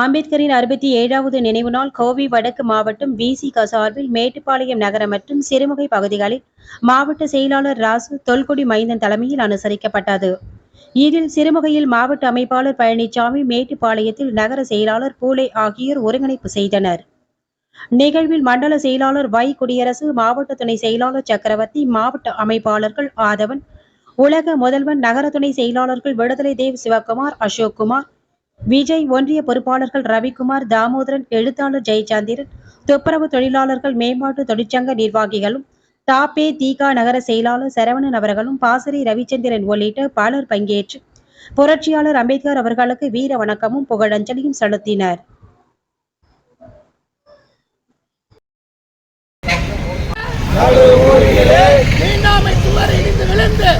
அம்பேத்கரின் அறுபத்தி ஏழாவது நினைவு நாள் கோவை வடக்கு மாவட்டம் விசிக சார்பில் மேட்டுப்பாளையம் நகர மற்றும் சிறுமுகை பகுதிகளில் மாவட்ட செயலாளர் ராசு தொல்குடி மைந்தன் தலைமையில் அனுசரிக்கப்பட்டது. இதில் சிறுமுகையில் மாவட்ட அமைப்பாளர் பழனிசாமி மேட்டுப்பாளையத்தில் நகர செயலாளர் பூலே ஆகியோர் ஒருங்கிணைப்பு செய்தனர். நிகழ்வில் மண்டல செயலாளர் வை குடியரசு மாவட்ட துணை செயலாளர் சக்கரவர்த்தி மாவட்ட அமைப்பாளர்கள் ஆதவன் உலக முதல்வன் நகர துணை செயலாளர்கள் விடுதலை தேவ் சிவகுமார் அசோக்குமார் விஜய் ஒன்றிய பொறுப்பாளர்கள் ரவிக்குமார் தாமோதரன் எழுத்தாளர் ஜெயச்சந்திரன் துப்புரவு தொழிலாளர்கள் மேம்பாட்டு தொழிற்சங்க நிர்வாகிகளும் தாப்பே தீகா நகர செயலாளர் சரவணன் அவர்களும் பாசறை ரவிச்சந்திரன் உள்ளிட்ட பலர் பங்கேற்று புரட்சியாளர் அம்பேத்கர் அவர்களுக்கு வீர வணக்கமும் புகழஞ்சலியும் செலுத்தினர். சுவர் இடிந்து விழுந்து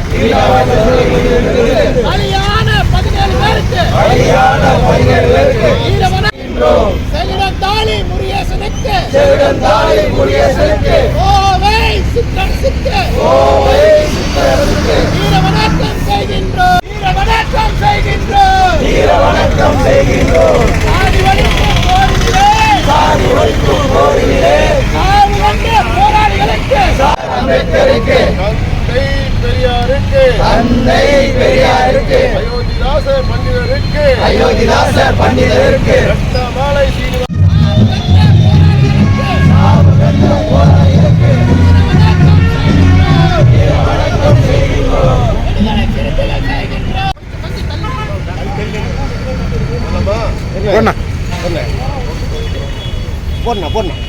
முருகேசனுக்கு கோவை சிற்றரசுக்கு வீரவணக்கம் செய்கின்றோம். வீரவணக்கம் செய்கின்றோம். சாதி ஒழிக்கும் போரிலே சாவு கண்ட போராளிகளுக்கு. தந்தை பெரியாருக்கு. தந்தை பெரியாருக்கு. அயோத்திதாச பண்டிதருக்கு. அயோத்திதாசர் பண்டிதருக்கு. போடணும் போடணும்